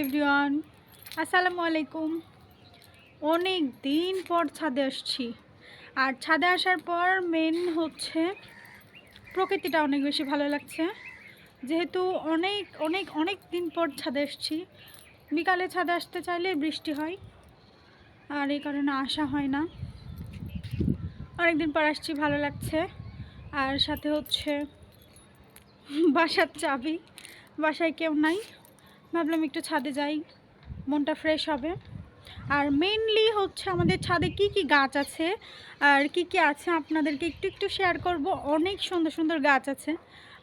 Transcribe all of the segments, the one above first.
Everyone, আসসালামু আলাইকুম। অনেক দিন পর ছাদে আসছি। আর ছাদে আসার পর মেন হচ্ছে প্রকৃতিটা অনেক বেশি ভালো লাগছে। যেহেতু অনেক অনেক অনেক দিন পর ছাদে আসছি। বিকালে ছাদে আসতে চাইলে বৃষ্টি হয়, আর এই কারণে আসা হয় না। অনেক দিন পর আসছি, ভালো লাগছে। আর সাথে হচ্ছে বাসার চাবি। বাসায় কেউ নাই। ভাবলাম একটু ছাদে যাই, মনটা ফ্রেশ হবে। আর মেনলি হচ্ছে আমাদের ছাদে কি কি গাছ আছে, আর কি কি আছে আপনাদেরকে একটু একটু শেয়ার করব। অনেক সুন্দর সুন্দর গাছ আছে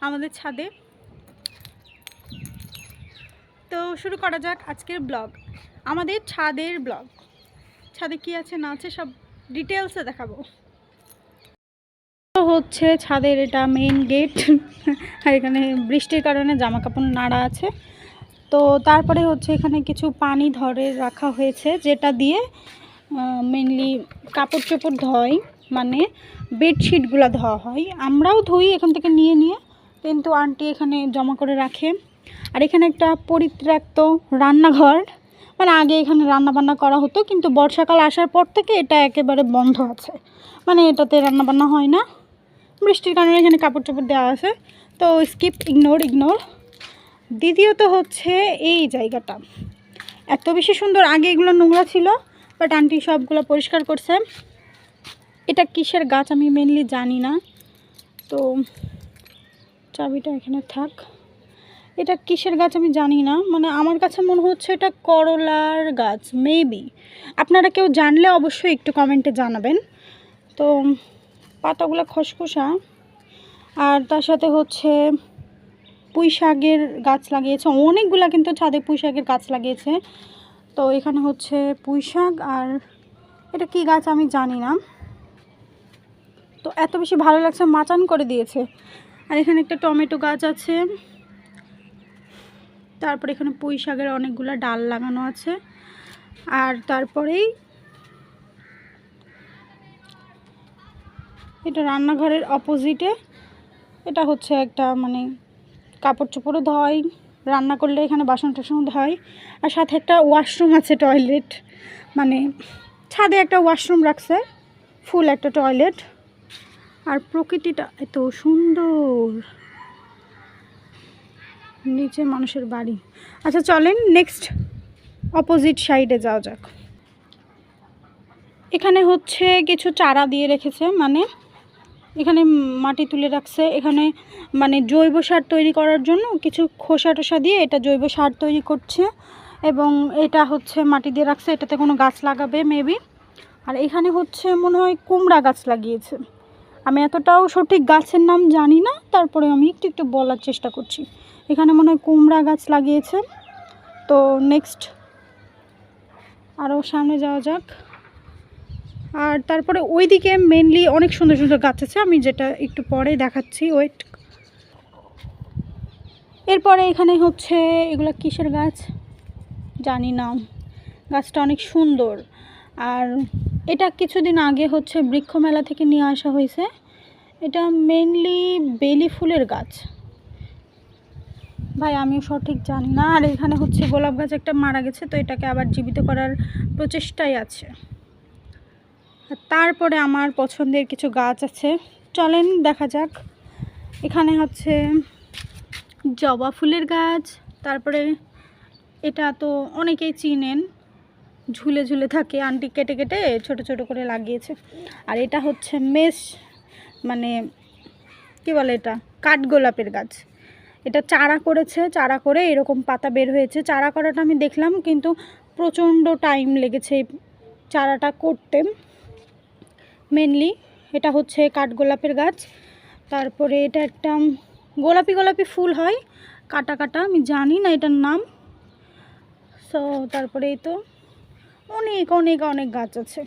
আমাদের ছাদে। তো শুরু করা যাক আজকের ব্লগ আমাদের ছাদের ব্লগ ছাদে কি আছে, না আছে সব ডিটেলসে দেখাবো। হচ্ছে ছাদের এটা মেইন গেট আর এখানে বৃষ্টির কারণে জামা কাপড় নাড়া আছে। তো তারপরে হচ্ছে এখানে কিছু পানি ধরে রাখা হয়েছে, যেটা দিয়ে মেনলি কাপড় চোপড় ধোয় মানে বেডশিটগুলো ধোয়া হয়। আমরাও ধুই এখান থেকে নিয়ে নিয়ে, কিন্তু আন্টি এখানে জমা করে রাখে। আর এখানে একটা পরিত্যক্ত রান্নাঘর মানে আগে এখানে রান্না বান্না করা হতো, কিন্তু বর্ষাকাল আসার পর থেকে এটা একেবারে বন্ধ আছে। মানে এটাতে রান্না বান্না হয় না। বৃষ্টির কারণে এখানে কাপড় চোপড় দেওয়া আছে, তো স্কিপ ইগনোর ইগনোর দ্বিতীয়ত হচ্ছে এই জায়গাটা। এত বেশি সুন্দর, আগে এগুলো নোংরা ছিল বাট আন্টি সবগুলো পরিষ্কার করছে। এটা কিসের গাছ আমি মেনলি জানি না। তো চাবিটা এখানে থাক। এটা কিসের গাছ আমি জানি না। মানে আমার কাছে মনে হচ্ছে এটা করলার গাছ মেবি আপনারা কেউ জানলে অবশ্যই একটু কমেন্টে জানাবেন। তো পাতাগুলো খসখসা। আর তার সাথে হচ্ছে পুঁই শাকের গাছ লাগিয়েছে, অনেকগুলো কিন্তু ছাদে পুঁই শাকের গাছ লাগিয়েছে। তো এখানে হচ্ছে পুঁই শাক আর এটা কি গাছ আমি জানি না। তো এত বেশি ভালো লাগছে, মাচান করে দিয়েছে। আর এখানে একটা টমেটো গাছ আছে। তারপর এখানে পুঁই শাকের অনেকগুলো ডাল লাগানো আছে। আর তারপরেই এটা রান্নাঘরের অপোজিটে, এটা হচ্ছে একটা মানে কাপড় চোপড়ও ধয়, রান্না করলে এখানে বাসন টাসন ধয়, আর সাথে একটা ওয়াশরুম আছে টয়লেট মানে ছাদে একটা ওয়াশরুম রাখছে, ফুল একটা টয়লেট, আর প্রকৃতিটা এত সুন্দর। নিচে মানুষের বাড়ি। আচ্ছা চলেন নেক্সট অপোজিট সাইডে যাওয়া যাক। এখানে হচ্ছে কিছু চারা দিয়ে রেখেছে মানে এখানে মাটি তুলে রাখছে। এখানে মানে জৈব সার তৈরি করার জন্য কিছু খোসা টোসা দিয়ে এটা জৈব সার তৈরি করছে এবং এটা হচ্ছে মাটি দিয়ে রাখছে। এটাতে কোনো গাছ লাগাবে মেবি আর এখানে হচ্ছে মনে হয় কুমড়া গাছ লাগিয়েছে। আমি এতটাও সঠিক গাছের নাম জানি না, তারপরে আমি একটু একটু বলার চেষ্টা করছি। এখানে মনে হয় কুমড়া গাছ লাগিয়েছে। তো নেক্সট আরও সামনে যাওয়া যাক। আর তারপরে ওইদিকে মেনলি অনেক সুন্দর সুন্দর গাছ আছে, আমি যেটা একটু পরে দেখাচ্ছি ওয়েট এরপরে এখানে হচ্ছে, এগুলো কিসের গাছ? জানি না, গাছটা অনেক সুন্দর। আর এটা কিছুদিন আগে হচ্ছে বৃক্ষ মেলা থেকে নিয়ে আসা হয়েছে। এটা মেনলি বেলি ফুলের গাছ। ভাই, আমিও সঠিক জানি না। আর এখানে হচ্ছে গোলাপ গাছ একটা মারা গেছে, তো এটাকে আবার জীবিত করার প্রচেষ্টাই আছে। তারপরে আমার পছন্দের কিছু গাছ আছে। চলেন দেখা যাক। এখানে হচ্ছে জবা ফুলের গাছ, তারপরে এটা তো অনেকেই চিনেন। ঝুলে ঝুলে থাকে, আন্টি কেটে কেটে ছোট ছোট করে লাগিয়েছে। আর এটা হচ্ছে মেষ মানে কি বলে এটা? কাঠগোলাপের গাছ। এটা চারা করেছে, চারা করে এরকম পাতা বের হয়েছে। চারা করাটা আমি দেখলাম, কিন্তু প্রচণ্ড টাইম লেগেছে চারাটা করতে। মেনলি এটা হচ্ছে কাঠগোলাপের গাছ। তারপরে এটা একটা গোলাপি গোলাপি ফুল হয়, কাটা কাটা, আমি জানি না এটার নাম। সো তারপরে এই তো অনেক অনেক অনেক গাছ আছে।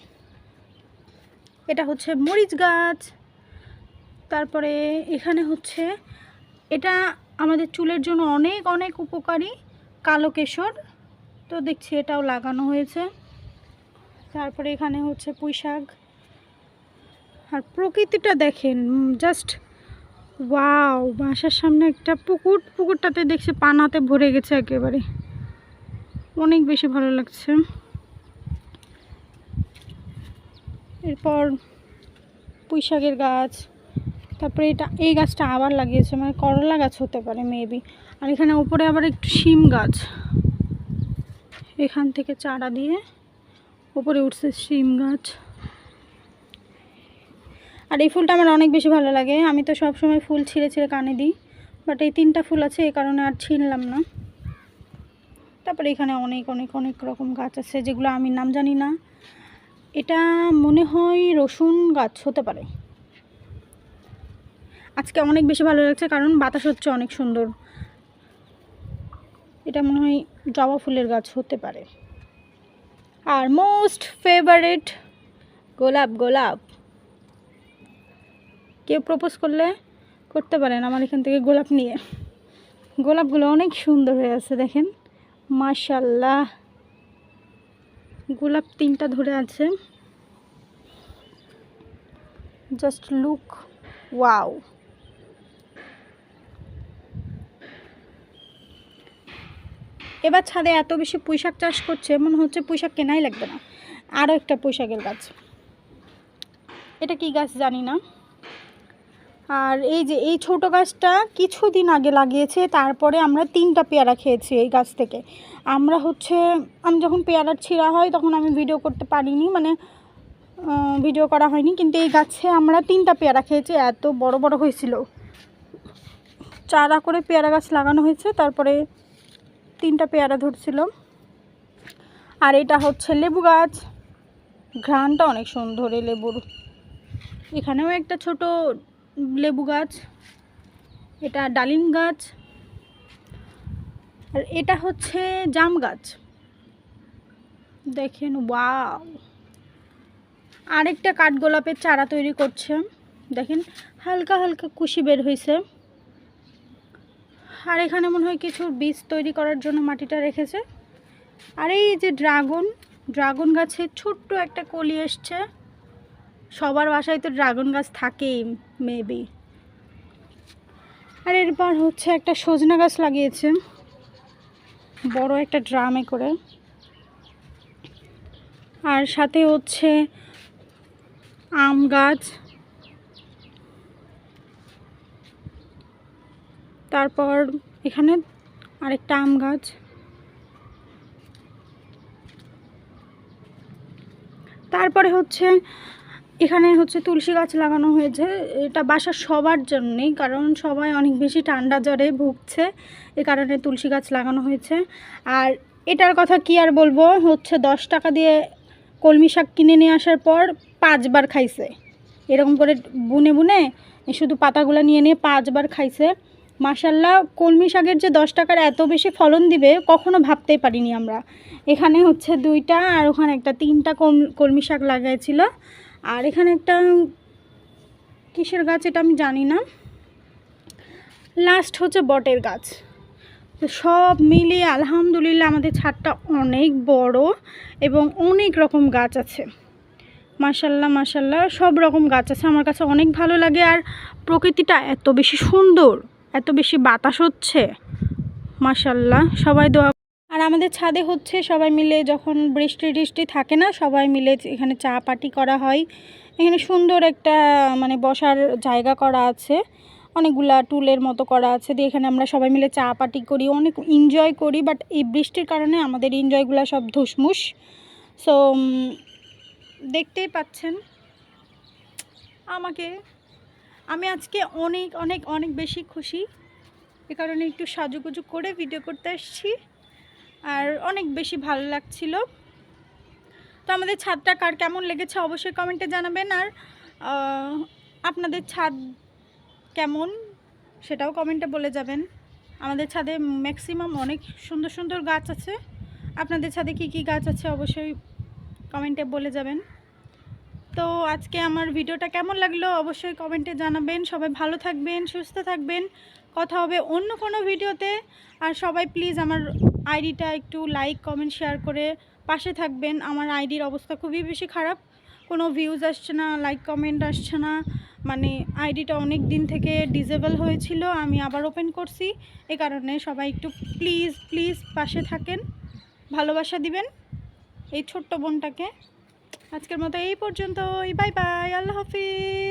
এটা হচ্ছে মরিচ গাছ। তারপরে এখানে হচ্ছে এটা আমাদের চুলের জন্য অনেক অনেক উপকারী, কালো কেশর। তো দেখছি এটাও লাগানো হয়েছে। তারপরে এখানে হচ্ছে পুঁই শাক আর প্রকৃতিটা দেখেন জাস্ট ওয়াও বাসার সামনে একটা পুকুর, পুকুরটাতে দেখছি পানাতে ভরে গেছে একেবারে। অনেক বেশি ভালো লাগছে। এরপর পুঁই শাকের গাছ, তারপরে এটা, এই গাছটা আবার লাগিয়েছে মানে করলা গাছ হতে পারে মেবি আর এখানে উপরে আবার একটু শিম গাছ। এখান থেকে চারা দিয়ে উপরে উঠছে শিম গাছ। আর এই ফুলটা আমার অনেক বেশি ভালো লাগে। আমি তো সব সময় ফুল ছিঁড়ে ছিঁড়ে কানে দিই বাট এই তিনটা ফুল আছে, এই কারণে আর ছিঁড়লাম না। তারপরে এখানে অনেক অনেক অনেক রকম গাছ আছে, যেগুলো আমি নাম জানি না। এটা মনে হয় রসুন গাছ হতে পারে। আজকে অনেক বেশি ভালো লাগছে, কারণ বাতাস হচ্ছে অনেক সুন্দর। এটা মনে হয় জবা ফুলের গাছ হতে পারে। আর মোস্ট ফেভারেট গোলাপ গোলাপ। কেউ প্রপোজ করলে করতে পারেন আমার এখান থেকে গোলাপ নিয়ে। গোলাপগুলো অনেক সুন্দর হয়ে আছে দেখেন। মাশাল্লাহ গোলাপ তিনটা ধরে আছে। জাস্ট লুক ওয়াও এবার ছাদে এত বেশি পুঁইশাক চাষ করছে, মনে হচ্ছে পুঁইশাক কেনাই লাগবে না। আরও একটা পুঁইশাকের গাছ। এটা কি গাছ জানি না। আর এই যে, এই ছোট গাছটা কিছুদিন আগে লাগিয়েছে, তারপরে আমরা তিনটা পেয়ারা খেয়েছি এই গাছ থেকে। আমরা হচ্ছে, আমি যখন পেয়ারার ছিঁড়া হয় তখন আমি ভিডিও করতে পারিনি মানে ভিডিও করা হয়নি, কিন্তু এই গাছে আমরা তিনটা পেয়ারা খেয়েছি, এত বড় বড় হয়েছিল। চারা করে পেয়ারা গাছ লাগানো হয়েছে, তারপরে তিনটা পেয়ারা ধরছিল। আর এটা হচ্ছে লেবু গাছ। ঘ্রাণটা অনেক সুন্দর লেবুর। এখানেও একটা ছোট লেবু গাছ, এটা ডালিম গাছ, আর এটা হচ্ছে জাম গাছ। দেখেন, ওয়াও! আরেকটা কাঠগোলাপের চারা তৈরি করছে। দেখেন, হালকা হালকা কুশি বের হয়েছে। আর এখানে মনে হয় কিছু বীজ তৈরি করার জন্য মাটিটা রেখেছে। আর এই যে ড্রাগন ড্রাগন গাছে ছোট্ট একটা কলি এসছে। সবার বাসায় তো ড্রাগন গাছ থাকেই মেবি আর এরপর হচ্ছে একটা সজনা গাছ লাগিয়েছে, বড় একটা ড্রামে করে। আর সাথে হচ্ছে আম গাছ। তারপর এখানে আরেকটা আম গাছ। তারপরে হচ্ছে এখানে হচ্ছে তুলসী গাছ লাগানো হয়েছে। এটা বাসা সবার জন্যেই, কারণ সবাই অনেক বেশি ঠান্ডা জ্বরে ভুগছে, এ কারণে তুলসী গাছ লাগানো হয়েছে। আর এটার কথা কি আর বলব, হচ্ছে দশ টাকা দিয়ে কলমি শাক কিনে নিয়ে আসার পর পাঁচবার খাইছে। এরকম করে বুনে বুনে শুধু পাতাগুলো নিয়ে নিয়ে পাঁচবার খাইছে। মাসাল্লাহ কলমি শাকের যে দশ টাকার এত বেশি ফলন দিবে, কখনো ভাবতেই পারিনি আমরা। এখানে হচ্ছে দুইটা আর ওখানে একটা তিনটা কলমি শাক লাগাইছিল। আর এখানে একটা কিসের গাছ এটা আমি জানি না। লাস্ট হচ্ছে বটের গাছ। সব মিলিয়ে আলহামদুলিল্লাহ আমাদের ছাদটা অনেক বড় এবং অনেক রকম গাছ আছে। মাসাল্লাহ মাসাল্লাহ সব রকম গাছ আছে। আমার কাছে অনেক ভালো লাগে আর প্রকৃতিটা এত বেশি সুন্দর, এত বেশি বাতাস হচ্ছে। মাসাল্লাহ সবাই দোয়া আর আমাদের ছাদে হচ্ছে সবাই মিলে যখন বৃষ্টি টিষ্টি থাকে না, সবাই মিলে এখানে চা পাটি করা হয়। এখানে সুন্দর একটা মানে বসার জায়গা করা আছে। অনেকগুলা টুলের মতো করা আছে দিয়ে এখানে আমরা সবাই মিলে চা পাটি করি, অনেক এনজয় করি বাট এই বৃষ্টির কারণে আমাদের এনজয়গুলো সব ধুসমুস। সো দেখতেই পাচ্ছেন। আমাকে, আমি আজকে অনেক অনেক অনেক বেশি খুশি। এ কারণে একটু সাজুগুজু করে ভিডিও করতে এসেছি আর অনেক বেশি ভালো লাগছিল। তো আমাদের ছাদটা কার কেমন লেগেছে অবশ্যই কমেন্টে জানাবেন। আর আপনাদের ছাদ কেমন সেটাও কমেন্টে বলে যাবেন। আমাদের ছাদে ম্যাক্সিমাম অনেক সুন্দর সুন্দর গাছ আছে। আপনাদের ছাদে কি কি গাছ আছে অবশ্যই কমেন্টে বলে যাবেন। তো আজকে আমার ভিডিওটা কেমন লাগল অবশ্যই কমেন্টে জানাবেন। সবাই ভালো থাকবেন, সুস্থ থাকবেন। কথা হবে অন্য কোনো ভিডিওতে। আর সবাই প্লিজ আমার আইডিটা একটু লাইক কমেন্ট শেয়ার করে পাশে থাকবেন। আমার আইডির অবস্থা খুবই বেশি খারাপ। কোনো ভিউজ আসছে না লাইক কমেন্ট আসছে না। মানে আইডিটা অনেক দিন থেকে ডিজেবল হয়েছিল, আমি আবার ওপেন করছি। এ কারণে সবাই একটু প্লিজ প্লিজ পাশে থাকেন। ভালোবাসা দিবেন এই ছোট্ট বোনটাকে। আজকের মতো এই পর্যন্তই। বাই বাই আল্লাহ হাফিজ।